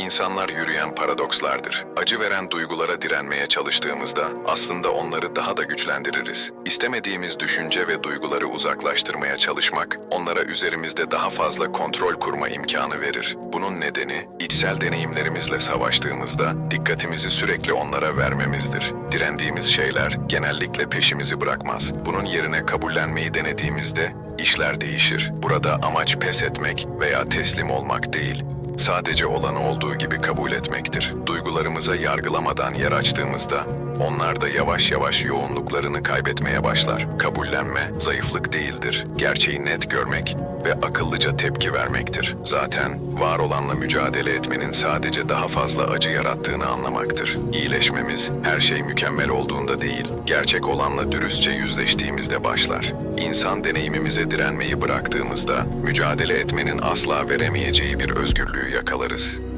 İnsanlar yürüyen paradokslardır. Acı veren duygulara direnmeye çalıştığımızda aslında onları daha da güçlendiririz. İstemediğimiz düşünce ve duyguları uzaklaştırmaya çalışmak, onlara üzerimizde daha fazla kontrol kurma imkanı verir. Bunun nedeni, içsel deneyimlerimizle savaştığımızda dikkatimizi sürekli onlara vermemizdir. Direndiğimiz şeyler genellikle peşimizi bırakmaz. Bunun yerine kabullenmeyi denediğimizde işler değişir. Burada amaç pes etmek veya teslim olmak değil, sadece olanı olduğu gibi kabul etmektir. Duygularımıza yargılamadan yer açtığımızda onlar da yavaş yavaş yoğunluklarını kaybetmeye başlar. Kabullenme zayıflık değildir. Gerçeği net görmek ve akıllıca tepki vermektir. Zaten var olanla mücadele etmenin sadece daha fazla acı yarattığını anlamaktır. İyileşmemiz her şey mükemmel olduğunda değil, gerçek olanla dürüstçe yüzleştiğimizde başlar. İnsan deneyimimize direnmeyi bıraktığımızda mücadele etmenin asla veremeyeceği bir özgürlüğü yakalarız.